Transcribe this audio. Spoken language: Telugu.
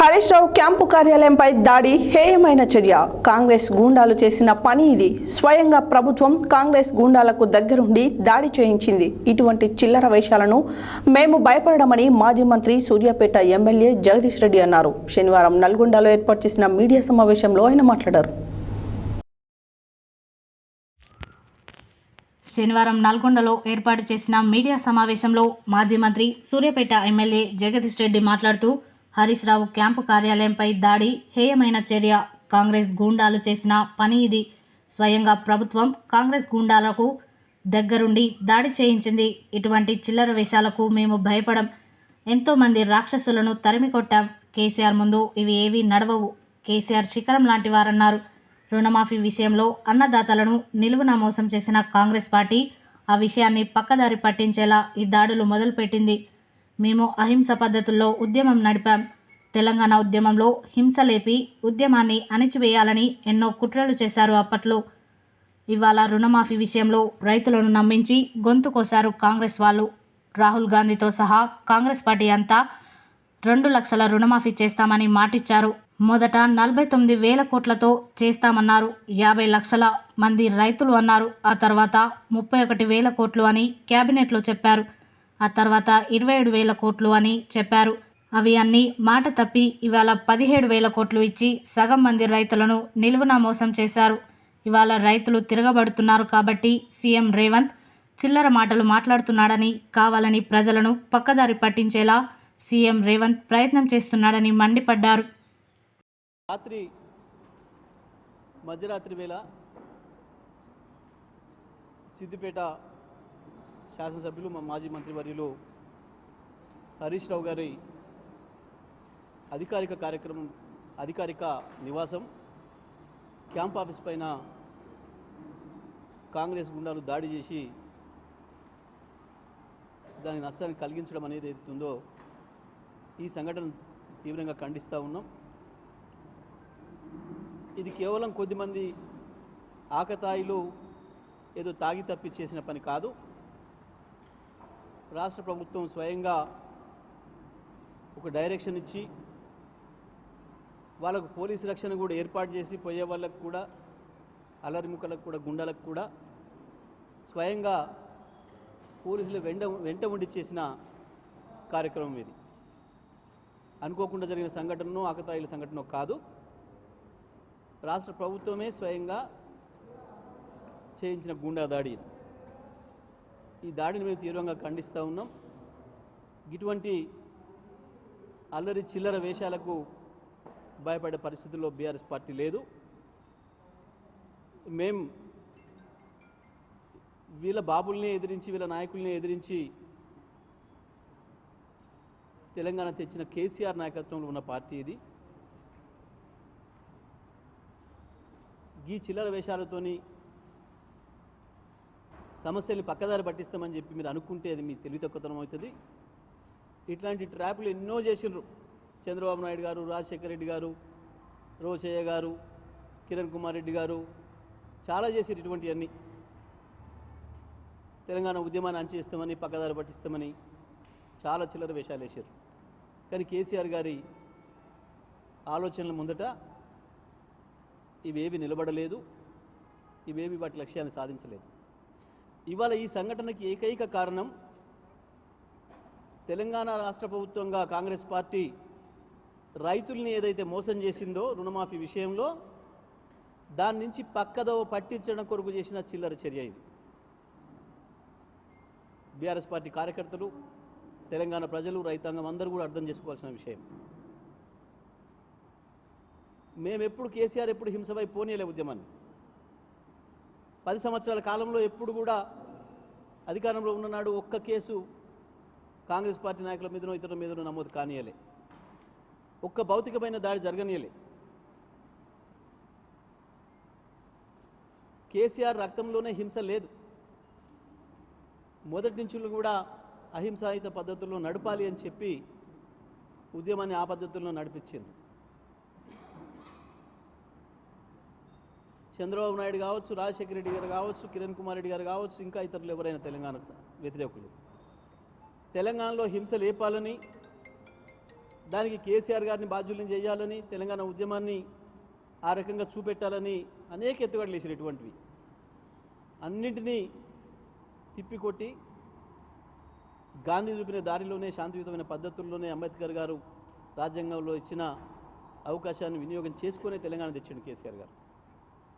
హరీష్ రావు క్యాంపు కార్యాలయంపై దాడి హేయమైన చర్య. కాంగ్రెస్ గూండాలు చేసిన పని ఇది. స్వయంగా ప్రభుత్వం కాంగ్రెస్ గూండాలకు దగ్గరుండి దాడి చేయించింది. ఇటువంటి చిల్లర వేషాలను మేము భయపడమని మాజీ మంత్రి సూర్యాపేట ఎమ్మెల్యే జగదీష్ రెడ్డి అన్నారు. శనివారం నల్గొండలో ఏర్పాటు చేసిన మీడియా సమావేశంలో ఆయన మాట్లాడారు. శనివారం నల్గొండలో ఏర్పాటు చేసిన మీడియా సమావేశంలో మాజీ మంత్రి సూర్యాపేట ఎమ్మెల్యే జగదీష్ రెడ్డి మాట్లాడుతూ హరీష్ రావు క్యాంపు కార్యాలయంపై దాడి హేయమైన చర్య. కాంగ్రెస్ గూండాలు చేసిన పని ఇది. స్వయంగా ప్రభుత్వం కాంగ్రెస్ గూండాలకు దగ్గరుండి దాడి చేయించింది. ఇటువంటి చిల్లర వేషాలకు మేము భయపడం ఎంతోమంది రాక్షసులను తరిమి కొట్టాం కేసీఆర్ ముందు ఇవి ఏవీ నడవవు. కేసీఆర్ శిఖరం లాంటి వారన్నారు. రుణమాఫీ విషయంలో అన్నదాతలను నిలువున మోసం చేసిన కాంగ్రెస్ పార్టీ ఆ విషయాన్ని పక్కదారి పట్టించేలా ఈ దాడులు మొదలుపెట్టింది. మేము అహింస పద్ధతుల్లో ఉద్యమం నడిపాం. తెలంగాణ ఉద్యమంలో హింస లేపి ఉద్యమాన్ని అణిచివేయాలని ఎన్నో కుట్రలు చేశారు అప్పట్లో. ఇవాళ రుణమాఫీ విషయంలో రైతులను నమ్మించి గొంతు కోశారు కాంగ్రెస్ వాళ్ళు. రాహుల్ గాంధీతో సహా కాంగ్రెస్ పార్టీ అంతా రెండు లక్షల రుణమాఫీ చేస్తామని మాటిచ్చారు. మొదట నలభై తొమ్మిది వేల కోట్లతో చేస్తామన్నారు. యాభై లక్షల మంది రైతులు అన్నారు. ఆ తర్వాత ముప్పై ఒకటి వేల కోట్లు అని క్యాబినెట్లో చెప్పారు. ఆ తర్వాత ఇరవై ఏడు వేల కోట్లు అని చెప్పారు. అవి అన్నీ మాట తప్పి ఇవాళ పదిహేడు వేల కోట్లు ఇచ్చి సగం మంది రైతులను నిలువున మోసం చేశారు. ఇవాళ రైతులు తిరగబడుతున్నారు కాబట్టి సీఎం రేవంత్ చిల్లర మాటలు మాట్లాడుతున్నాడని కావాలని ప్రజలను పక్కదారి పట్టించేలా సీఎం రేవంత్ ప్రయత్నం చేస్తున్నాడని మండిపడ్డారు. రాత్రి మధ్యరాత్రి వేళ సిద్దిపేట శాసనసభ్యులు మా మాజీ మంత్రివర్యులు హరీష్ రావు గారి అధికారిక కార్యక్రమం అధికారిక నివాసం క్యాంప్ ఆఫీస్ పైన కాంగ్రెస్ గుండాలు దాడి చేసి దాని నష్టాన్ని కలిగించడం అనేది ఏదైతుందో ఈ సంఘటన తీవ్రంగా ఖండిస్తూ ఉన్నాం. ఇది కేవలం కొద్దిమంది ఆకతాయిలు ఏదో తాగి తప్పి చేసిన పని కాదు. రాష్ట్ర ప్రభుత్వం స్వయంగా ఒక డైరెక్షన్ ఇచ్చి వాళ్ళకు పోలీసు రక్షణ కూడా ఏర్పాటు చేసి పోయే వాళ్ళకు కూడా అలరిముకలకు కూడా గుండెలకు కూడా స్వయంగా పోలీసులు వెంట వెంట ఉండి చేసిన కార్యక్రమం ఇది. అనుకోకుండా జరిగిన సంఘటనను ఆకతాయిల సంఘటన కాదు. రాష్ట్ర ప్రభుత్వమే స్వయంగా చేయించిన గుండా దాడి ఇది. ఈ దాడిని మేము తీవ్రంగా ఖండిస్తూ ఉన్నాం. ఇటువంటి అల్లరి చిల్లర వేషాలకు భయపడే పరిస్థితుల్లో బీఆర్ఎస్ పార్టీ లేదు. మేం వీళ్ళ బాబుల్ని ఎదిరించి వీళ్ళ నాయకుల్ని ఎదిరించి తెలంగాణ తెచ్చిన కేసీఆర్ నాయకత్వంలో ఉన్న పార్టీ ఇది. ఈ చిల్లర వేషాలతోని సమస్యల్ని పక్కదారి పట్టిస్తామని చెప్పి మీరు అనుకుంటే అది మీ తెలివి తక్కువతనం అవుతుంది. ఇట్లాంటి ట్రాపులు ఎన్నో చేసిండ్రు. చంద్రబాబు నాయుడు గారు రాజశేఖర రెడ్డి గారు రోషయ్య గారు కిరణ్ కుమార్ రెడ్డి గారు చాలా చేసిరు ఇటువంటివన్నీ. తెలంగాణ ఉద్యమాన్ని అంచేస్తామని పక్కదారి పట్టిస్తామని చాలా చిల్లర వేషాలు వేశారు కానీ కేసీఆర్ గారి ఆలోచనల ముందట ఇవేవి నిలబడలేదు. ఇవేవి వాటి లక్ష్యాన్ని సాధించలేదు. ఇవాళ ఈ సంఘటనకి ఏకైక కారణం తెలంగాణ రాష్ట్ర ప్రభుత్వంగా కాంగ్రెస్ పార్టీ రైతుల్ని ఏదైతే మోసం చేసిందో రుణమాఫీ విషయంలో దాని నుంచి పక్కదో పట్టించడం కొరకు చేసిన చిల్లర చర్య ఇది. బీఆర్ఎస్ పార్టీ కార్యకర్తలు తెలంగాణ ప్రజలు రైతాంగం అందరూ కూడా అర్థం చేసుకోవాల్సిన విషయం. మేము ఎప్పుడు కేసీఆర్ ఎప్పుడు హింసపై పోనీయలే ఉద్యమాన్ని. పది సంవత్సరాల కాలంలో ఎప్పుడు కూడా అధికారంలో ఉన్ననాడు ఒక్క కేసు కాంగ్రెస్ పార్టీ నాయకుల మీదనో ఇతరుల మీదనో నమోదు కానియలే. ఒక్క భౌతికమైన దాడి జరగనీయలే. కేసీఆర్ రక్తంలోనే హింస లేదు. మొదటి నుంచి కూడా అహింసాయుత పద్ధతుల్లో నడపాలి అని చెప్పి ఉద్యమాన్ని ఆ పద్ధతుల్లో నడిపించింది. చంద్రబాబు నాయుడు కావచ్చు రాజశేఖర రెడ్డి గారు కావచ్చు కిరణ్ కుమార్ రెడ్డి గారు కావచ్చు ఇంకా ఇతరులు ఎవరైనా తెలంగాణకు వ్యతిరేకులు. తెలంగాణలో హింస లేపాలని దానికి కేసీఆర్ గారిని బాధ్యుల్ని చేయాలని తెలంగాణ ఉద్యమాన్ని ఆ రకంగా చూపెట్టాలని అనేక ఎత్తుగడలు వేసారు ఇటువంటివి అన్నింటినీ తిప్పికొట్టి గాంధీ చూపిన దారిలోనే శాంతియుతమైన పద్ధతుల్లోనే అంబేద్కర్ గారు రాజ్యాంగంలో ఇచ్చిన అవకాశాన్ని వినియోగం చేసుకునే తెలంగాణ తెచ్చిండు కేసీఆర్ గారు.